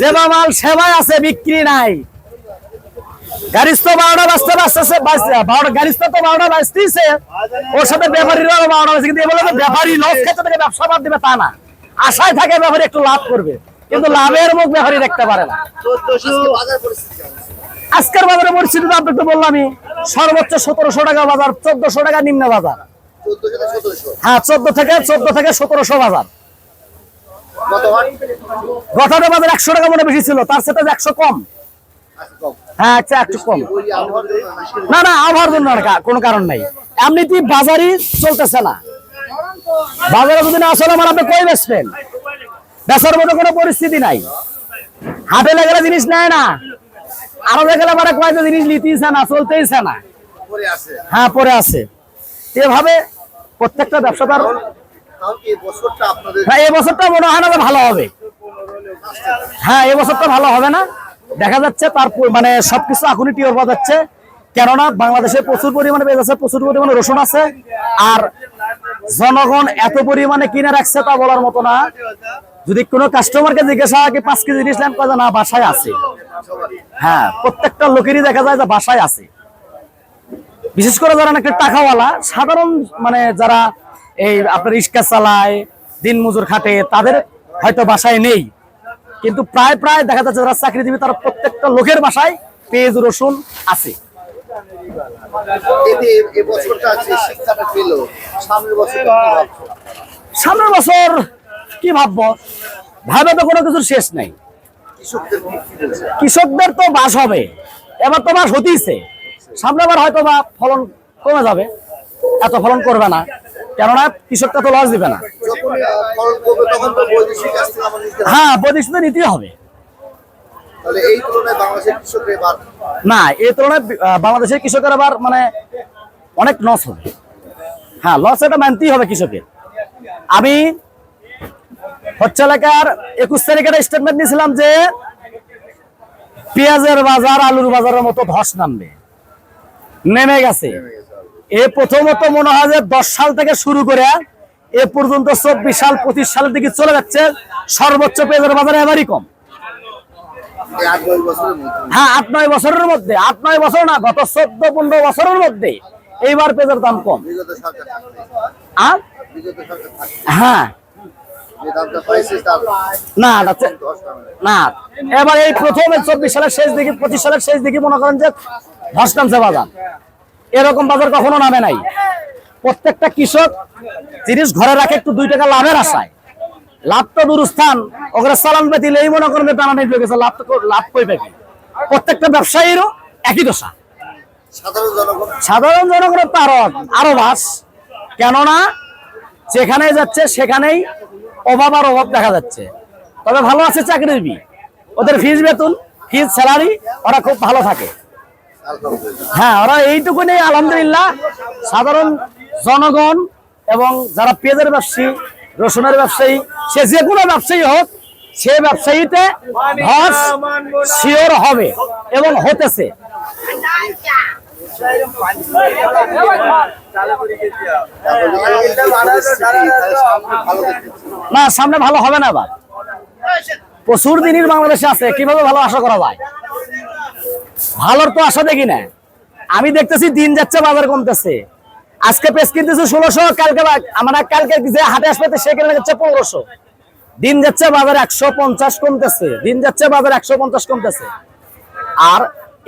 সেবা মাল সেবায় আছে, বিক্রি নাই। গাড়িস তো লাভ করবে, কিন্তু লাভের মুখ আজকের সর্বোচ্চ সতেরোশো টাকা বাজার, চোদ্দশো টাকা নিম্ন বাজার। হ্যাঁ চোদ্দ থেকে চোদ্দ থেকে সতেরোশো বাজার। গতটা বাজার একশো টাকা মনে বেশি ছিল তার সাথে একশো কম। হ্যাঁ আচ্ছা একটু কম। না না আবহাওয়ার জন্য কোনো কারণ নাই। এমনিতেই বাজারই চলতেছে না। বাজারে যদি না আসলে আমার আপনি কই বেচবেন? বেচার মতো কোনো পরিস্থিতি নাই। হাটে লেগেলে জিনিস নেয় না। আরও দেখলে মানে কয়টা জিনিস নিতেইছে না চলতেইছে না। হ্যাঁ পরে আছে। এভাবে প্রত্যেকটা ব্যবসাদার হ্যাঁ মনে রসুন আছে। আর জনগণ এত পরিমাণে কিনে রাখছে তা বলার মতো না। যদি কোনো কাস্টমারকে জিজ্ঞাসা কি পাঁচ কেজি জিনিস নেন না, বাসায় আছে। হ্যাঁ প্রত্যেকটা লোকেরই দেখা যায় যে বাসায় আছে। বিশেষ করে যারা নাকি টাকাওয়ালা, সাধারণ মানে যারা এই আপনার রিক্সা চালায় দিন মজুর খাটে তাদের হয়তো বাসায় নেই। কিন্তু প্রায় প্রায় দেখা যাচ্ছে যারা চাকরিজীবী তারা প্রত্যেকটা লোকের বাসায় পেঁয়াজ রসুন আছে। সামনের বছর কি ভাববো? ভাবে তো কোনো কিছুর শেষ নেই। কৃষকদের তো বাস হবে। এবার তো বাস হতেইছে। সামনে আবার হয়তো বা ফলন কমে যাবে। এত ফলন করবে না। কেননা কৃষকটা তো লস দিবে না। হ্যাঁ বৈদেশিক নিতেই হবে। না এই তুলনায় বাংলাদেশের কৃষকের আবার মানে অনেক লস হবে। হ্যাঁ লস এটা মানতেই হবে কৃষকের। আমি হচ্ছে এলাকার একুশ তারিখের স্টেটমেন্ট নিয়েছিলাম যে পেঁয়াজের বাজার, আলুর বাজারের মতো ধস নামবে। নেমে গেছে। এ প্রথমত মনে হয় যে দশ সাল থেকে শুরু করে এ পর্যন্ত চব্বিশ সাল পঁচিশ সালের দিকে চলে যাচ্ছে। সর্বোচ্চ পেঁয়াজের বাজারে এবারই কম। হ্যাঁ আট নয় বছরের মধ্যে। আট নয় বছর না গত চোদ্দ পনেরো বছরের মধ্যে এইবার পেঁয়াজের দাম কম। আর হ্যাঁ। না এবার এই প্রথম চব্বিশ সালের শেষ দিকে পঁচিশ সালের শেষ দিকে মনে করেন যে ধস নামছে বাজার। এরকম বাজার কখনো নামে নাই। প্রত্যেকটা কৃষক জিনিস ঘরে রাখে একটু দুই টাকা লাভের আশায়। লাভ তো দূরস্থান ওখানে চালান পে দিলেই মনে করেন টানা নিয়ে গেছে লাভ তো লাভ কই পাবি? প্রত্যেকটা ব্যবসায়ীরও একই দশা। সাধারণ জনগণ। সাধারণ জনগণের তো আরও আরও বাস। কেননা যেখানে যাচ্ছে সেখানেই অভাব আর অভাব দেখা যাচ্ছে। তবে ভালো আছে চাকরিজীবী। ওদের ফিজ বেতন ফিজ স্যালারি ওরা খুব ভালো থাকে। হ্যাঁ ওরা এইটুকুনি আলহামদুলিল্লাহ। সাধারণ জনগণ এবং যারা পেঁয়াজের ব্যবসায়ী, রসুনের ব্যবসায়ী, সে যে কোনো ব্যবসায়ী হোক, সে ব্যবসায়ীতে ধস শিওর হবে এবং হতেছে। না, সামনে ভালো হবে না আবার। প্রচুর দিনই বাংলাদেশে আছে, কীভাবে ভালো আশা করা যায়? ভালোর তো আশা দেখি না। আমি দেখতেছি দিন যাচ্ছে, বাজার কমতেছে। আজকে পেস কিনতেছে ষোলোশো, কালকে আমরা কালকে যে হাটে আসবে সেখানে যাচ্ছে পনেরোশো। দিন যাচ্ছে বাজার একশো পঞ্চাশ কমতেছে। দিন যাচ্ছে বাজার একশো পঞ্চাশ কমতেছে। আর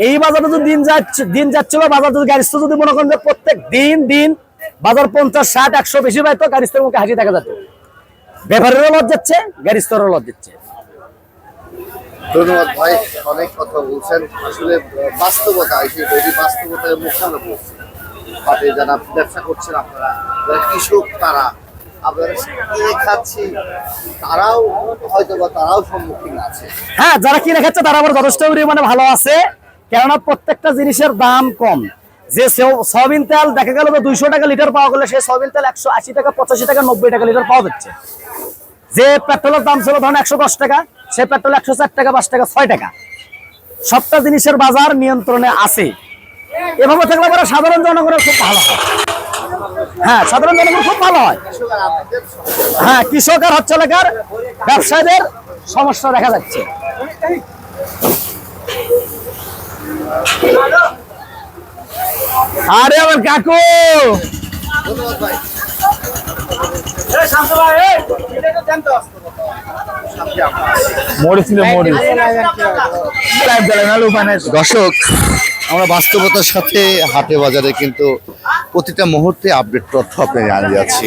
এই বাজারে যদি দিন যাচ্ছে, দিন যাচ্ছিল, বাজার যদি গাড়ি যদি মনে করেন যে প্রত্যেক দিন দিন বাজার পঞ্চাশ, ষাট, একশো বেশি পাইতো গাড়ি মুখে হাসি দেখা যেত ব্যাপারেরও লজ যাচ্ছে গাড়ি স্তরেরও লজ যাচ্ছে। ধন্যবাদ ভাই, অনেক কথা বলছেন। আসলে বাস্তবতা, এই যে এই বাস্তবতার মোকাবিলা করছেন হাটে যারা ব্যবসা করছেন আপনারা কৃষক তারা খাচ্ছি, তারাও হয়তো তারাও সম্মুখীন আছে। হ্যাঁ যারা কিনে খাচ্ছে তারা আবার যথেষ্ট পরিমাণে ভালো আছে। কেননা প্রত্যেকটা জিনিসের দাম কম। যে তেল দেখা গেল যে দুইশো টাকা লিটার পাওয়া গেলে তেল একশো আশি টাকা, পঁচাশি টাকা, নব্বই টাকা লিটার পাওয়া যাচ্ছে। যে পেট্রোলের দাম ছিল ধরুন একশো দশ টাকা সে পেট্রোল একশো চার টাকা, পাঁচ টাকা, ছয় টাকা। সবটা জিনিসের বাজার নিয়ন্ত্রণে আছে। এভাবে থাকলে পরে সাধারণ জনগণের খুব ভালো হয়। হ্যাঁ সাধারণ জনগণ খুব ভালো হয়। হ্যাঁ কৃষক আর হচ্ছে এলাকার ব্যবসায়ীদের সমস্যা দেখা যাচ্ছে। আরে আমার কাকু! ধন্যবাদ ভাই দর্শক, আমরা বাস্তবতার সাথে হাটে বাজারে কিন্তু প্রতিটা মুহূর্তে আপডেট তথ্য আপনাকে জানিয়ে যাচ্ছি।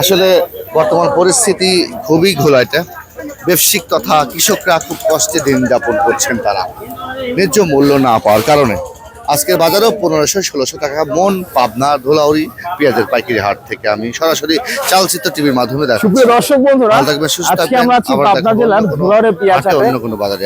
আসলে বর্তমান পরিস্থিতি খুবই ঘোলাইটা ব্যবসায়িক তথা কৃষকরা খুব কষ্টে দিন যাপন করছেন তারা। ন্যায্য মূল্য না পাওয়ার কারণে। আজকের বাজারেও পনেরোশো, ষোলোশো টাকা। মন, পাবনা, ধোলাউড়ি পেঁয়াজের পাইকারি হাট থেকে আমি সরাসরি চালচিত্র টিভির মাধ্যমে সুপ্রিয় দর্শক বন্ধুরা আজকে আমরা আছি পাবনা জেলার অন্য কোনো ধুলারে পেঁয়াজ অন্য কোনো বাজারে।